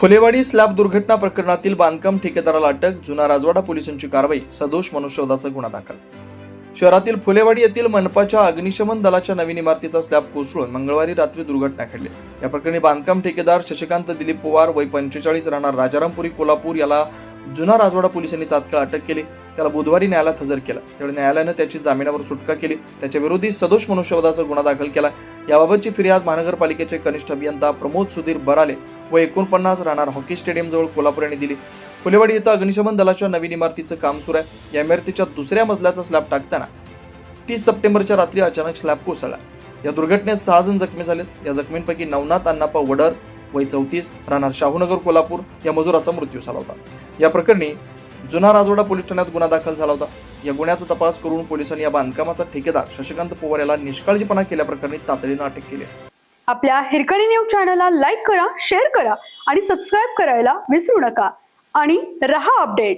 Phulewadi slab दुर्घटना प्रकरणातील बांधकाम ठेकेदाराला अटक जुना राजवाडा पोलिसांची कारवाई सदोष मनुष्यवधाचा गुन्हा दाखल. शहरातील फुलेवाडी येथील मनपाच्या अग्निशमन दलाच्या नवीन इमारतीचा स्लॅब कोसळून मंगळवारी रात्री दुर्घटना घडली. या प्रकरणी बांधकाम ठेकेदार शशिकांत दिलीप पवार वय पंचेचाळीस राहणार राजारामपुरी कोल्हापूर याला जुना राजवाडा पोलिसांनी तात्काळ अटक केली. त्याला बुधवारी न्यायालयात हजर केलं. त्यावेळी न्यायालयानं त्याची जामिनावर सुटका केली. त्याच्या विरोधी सदोष मनुष्यवधाचा गुन्हा दाखल केला. याबाबतची फिर्याद महानगरपालिकेचे कनिष्ठ अभियंता प्रमोद सुधीर बराले व एकोणपन्नास राहणार हॉकी स्टेडियमजवळ कोल्हापूर यांनी दिली. फुलेवाडी इथं अग्निशमन दलाच्या नवीन इमारतीचं काम सुरू आहे. या इमारतीच्या दुसऱ्या मजल्याचा स्लॅब टाकताना तीस सप्टेंबरच्या रात्री अचानक स्लॅब कोसळला. या दुर्घटनेत सहा जण जखमी झालेत. या जखमींपैकी नवनाथ अण्णापा वडर वय चौतीस राहणार शाहूनगर कोल्हापूर या मजुराचा मृत्यू झाला होता. या प्रकरणी जुना राजवाडा पोलीस ठाण्यात गुन्हा दाखल झाला होता. या गुन्ह्याचा तपास करून पोलिसांनी या बांधकामाचा ठेकेदार शशिकांत पवार याला निष्काळजीपणा केल्याप्रकरणी तातडीनं अटक केली आपल्या हिरकणी न्यूज चॅनलला लाईक करा शेअर करा आणि सबस्क्राईब करायला विसरू नका. आणि रहा अपडेट.